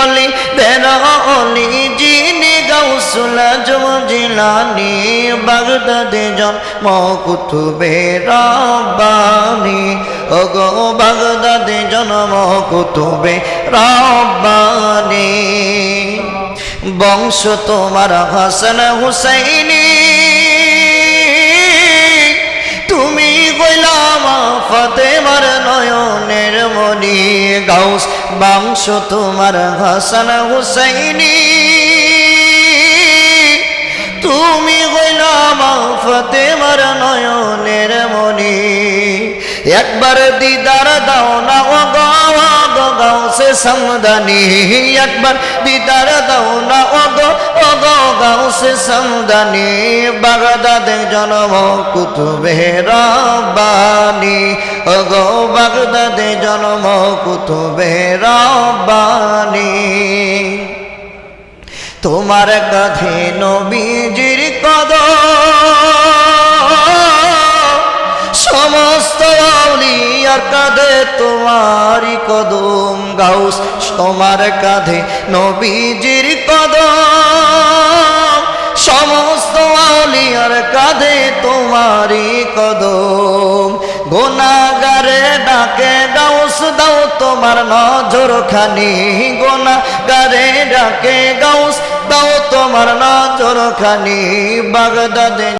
অলি বেরা অলি জিনি গাউসুলা জিলানি বাগদাদে জন্ম কুতুবে রব্বানি। ওগো বাগদাদে জন্ম কুতুবে রব্বানি। বংশ তোমার হাসান হুসাইনি। তুমি কইলাম ফতেমার নয়নের মনি গাউস বংশ তোমার হাসান হুসাইনি। তুমি হইল মাফতে মার নয়নের মনি একবার দিদার দাও না ও গো গাউসে সমদানি। একবার দিদার দাও না ও গো গো গাউসে সমদানি বাগদাদে জন্ম কুতুবে রব্বানি। ও গো বাগদাদে জন্ম কুতুবে রব্বানি। তোমার কাঁধে নবীজির কদম সমস্ত আউলিয়ার কাঁধে তোমারই কদম গাউস। তোমার কাঁধে নবীজির কদম তোমারই কদম। গোনাগারে ডাকে গাউস দাও তোমার নজর খানি গোনাগারে ডাকে গাউস দাও তোমার নজর খানি বাগদাদে